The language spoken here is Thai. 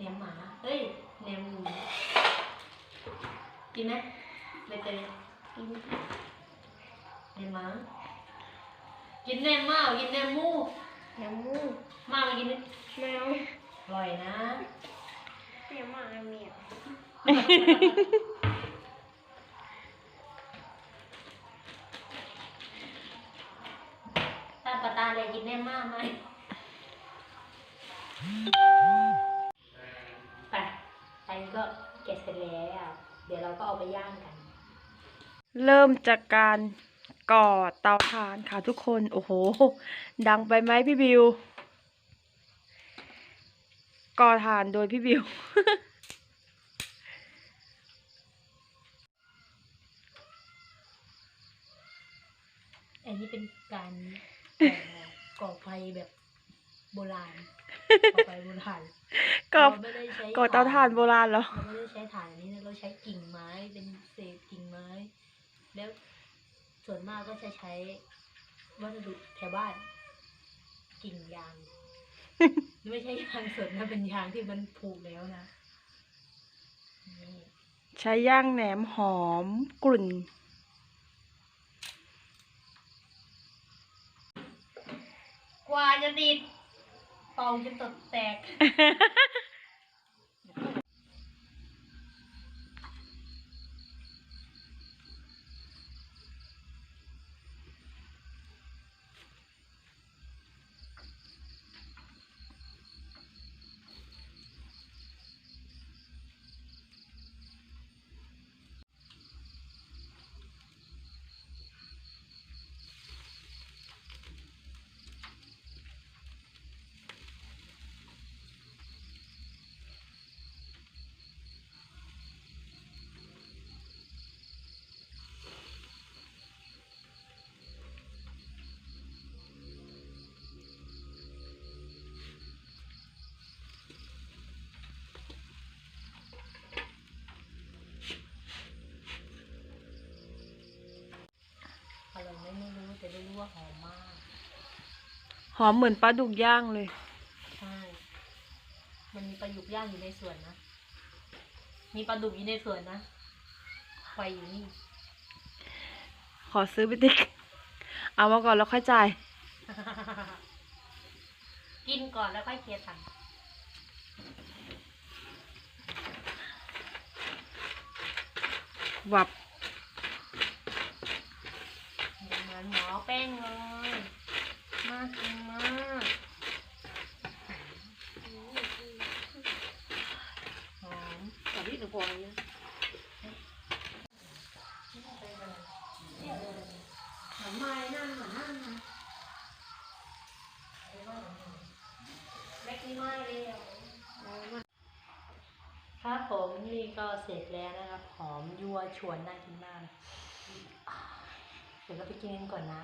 แหนมหมาเฮ้ยแหนมหมูกินไหมใบเตยกินแหนมหมากินแหนมหมากินแหนมหมูน้ำมูกหมามากินดิแมวอร่อยนะแมวหมาเมียตาปะตาเลยกินแหนมหมาไหม ก็เก็บเสร็จแล้ว เดี๋ยวเราก็เอาไปย่างกัน เริ่มจากการก่อเตาถ่านค่ะทุกคน โอ้โห ดังไปไหมพี่บิว ก่อถ่านโดยพี่บิว อันนี้เป็นการเอ่อก่อไฟแบบโบราณ ก่อไฟโบราณก่อเราไม่ได้ใช้ก่อเตาถ่านโบราณเหรอ เราไม่ได้ใช้ถ่านอันนี้นะเราใช้กิ่งไม้เป็นเศษกิ่งไม้ แล้วส่วนมากก็จะใช้วัสดุแถวบ้าน กิ่งยาง ไม่ใช่ยางสดนะเป็นยางที่มันผุแล้วนะนี่ใช้ย่างแหนมหอมกลุ่น กว่าจะติด เป่าจนตดแตก ไม่รู้แต่รู้ว่าหอมมาก หอมเหมือนปลาดุกย่างเลย ใช่ มันมีปลาดุกย่างอยู่ในสวนนะ มีปลาดุกอยู่ในสวนนะไฟอยู่นี่ ขอซื้อไปติ๊กเอามาก่อนแล้วค่อยจ่าย กินก่อนแล้วค่อยเคลียร์ตังค์วับ เหมอนหมอแป้งเลยมากกินมากหอมกับพี่หนูพอเนี่ยหอมไม้นั่นหอมนั่นนะเล็กนี่ไม้เลยอะครับผมนี่ก็เสร็จแล้วนะครับ หอมยัวชวนน่ากินมาก เดี๋ยวเราไปกินกันก่อนนะ